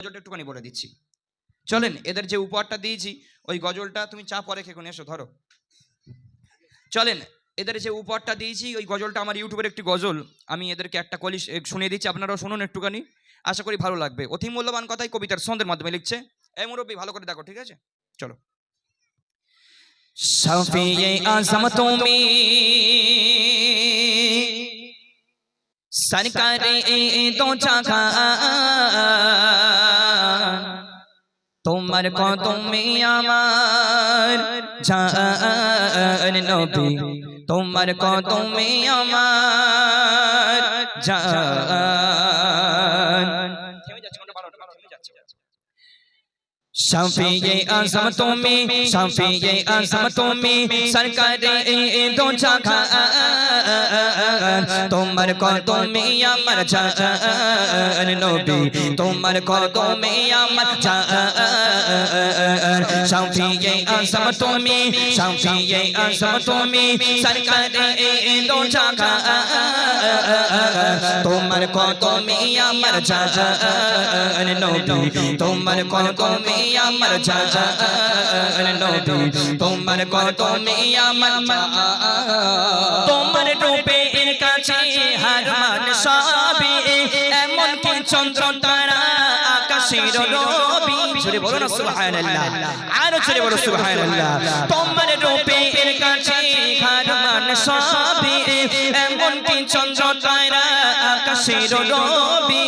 গজলটা একটুখানি বলে দিচ্ছি। চলেন, এদের যে উপহারটা দিয়েছি, ওই গজলটা তুমি চা পরে খেয়ে এসো, ধরো। চলেন, এদের যে উপহারটা দিয়েছি, ওই গজলটা আমার ইউটিউবের একটি গজল। আমি এদেরকে একটা কলি শুনিয়ে দিচ্ছি, আপনারাও শুনুন একটুখানি। আশা করি ভালো লাগবে। অতি মূল্যবান কথাই কবিতার ছন্দের মাধ্যমে লিখছে। এই মুরব্বী, ভালো করে দেখো, ঠিক আছে? চলো। শফিয়ে তুমি সরকারে দো জাগা তোমার কদমে আমার জান নবী। তোমার কদমে আমার জান শফিয়ে আজম তুমি শফিয়ে আজম তুমি সরকারে দো জাগা তোমার কদমে আমার জান নবী? তোমার কদমে আমার জান শফিয়ে আজম তুমি শফিয়ে আজম তুমি সরকারে দো জাগা তোমার কদমে আমার জান নবী? তোমার কদমে আমার জান নবী? তোমার কদমে আমার জান। তোমার রূপে কাছে হার মান সবই, এমন কি চন্দ্র তারা আকাশের রবি? জোরে বলো না, সুবহানাল্লাহ। জোরে বলো, সুবহানাল্লাহ। তোমার রূপে এর কাছে মান এমন কি চন্দ্র তারা আকাশের রবি?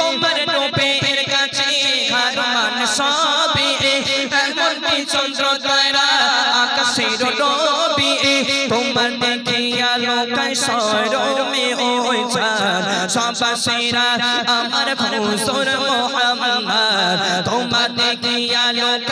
তোমার রূপে এর কাছে মান এমন কি চন্দ্র তারা আকাশের রবি? তোমার সরমে ওই চাঁদ সবাসেরা আমার খুসর মোহাম্মদ।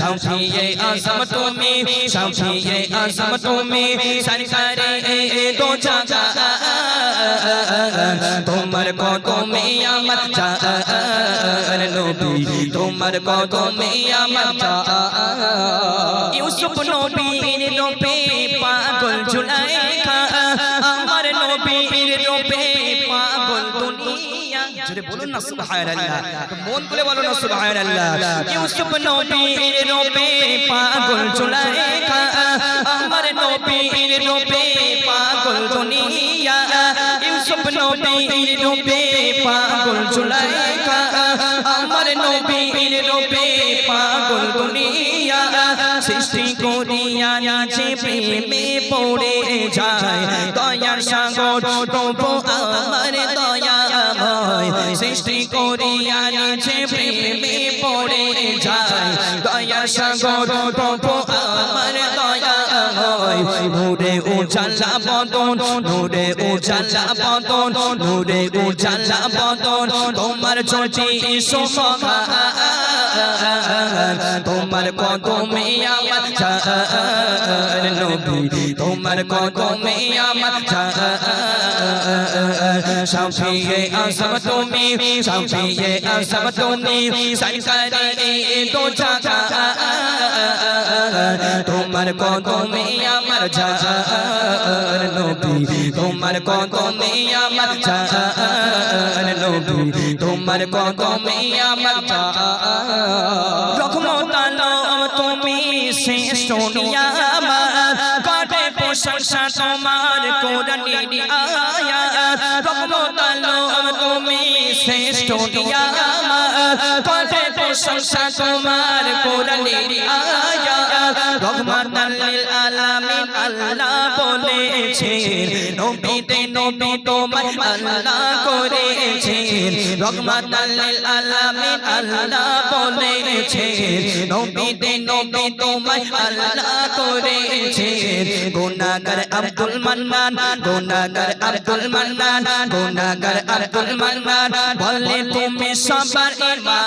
জান শাফিয়ে আজম তুমি শাফিয়ে আজম তুমি সরকারে দো জাগা তোমার কদমে আমার জান নবী তোমার কদমে আমার জান ইউসুফ নবীর লোপে পাগল জুলাইখা আমার নবীর লোপে পাগল দুনিয়া জোরে বলুন না সুবহানাল্লাহ মন করে বলো না সুবহানাল্লাহ। ইউসুফ নবীর লোপে পাগল জুলাইখা আমার নবীর লোপে পাগল দুনিয়া। ইউসুফ নবীর লোপে পাগল জুলাইখা আমার নবীর লোপে পাগল দুনিয়া। সৃষ্টি করিয়া আছে প্রেমে পড়ে যায়। দয়ার সাগর প্রভু আমার সৃষ্টি করিয়া আছে প্রেমে পড়ে যায়। দয়ার সাগর প্রভু আমার দয়াময় নূরে উজালা বদন, নূরে উজালা বদন, নূরে উজালা বদন। তোমার চটি সোমা তোমার কদমে আমার জান নবী। তোমার কদমে আমার জান শাফিয়ে আজম তুমি শাফিয়ে আজম তুমি সরকারে দো জাগা তোমার কদমে আমার জান নবী তোমার কদমে আমার জান নবী তোমার কদমে আমার জান রহমত আলম তুমি শ্রেষ্ঠ নিয়ামত কাটে প্রশংসা তোমার কোরআনের আয়াত রহমত আলম তুমি শ্রেষ্ঠ কাটে প্রশংসা তোমার কোরআনের আয়াত রহমত লিল আলামিন আল্লাহ বলেছেন, নবীতে নবী তোমার আল্লাহ করেছেন। রহমত লিল আলামিন আল্লাহ বলেছেন, নবীতে নবী তোমার আল্লাহ করেছেন। গুনাহগার আব্দুল মান্নান, গুনাহগার আব্দুল মান্নান, গুনাহগার আব্দুল মান্নান, বলে তুমি সবার ইমান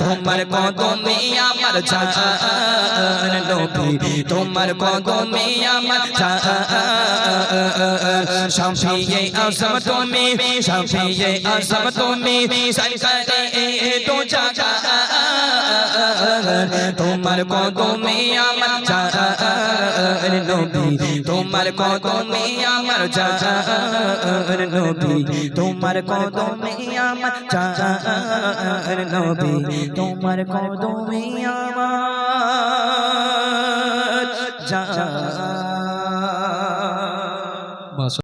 তোমার কদমে আমার চান নবী, তোমার কদমে আমার চান শামসিয়ে আজম তুমি শামসিয়ে আজম তুমি সরকারে তো জাগা। তোমার কদমে আমার চান নবী? তোমার কদমে আমার চান নবী? তোমার কদমে আমার চান নবী? তোমার কদমে আমার চান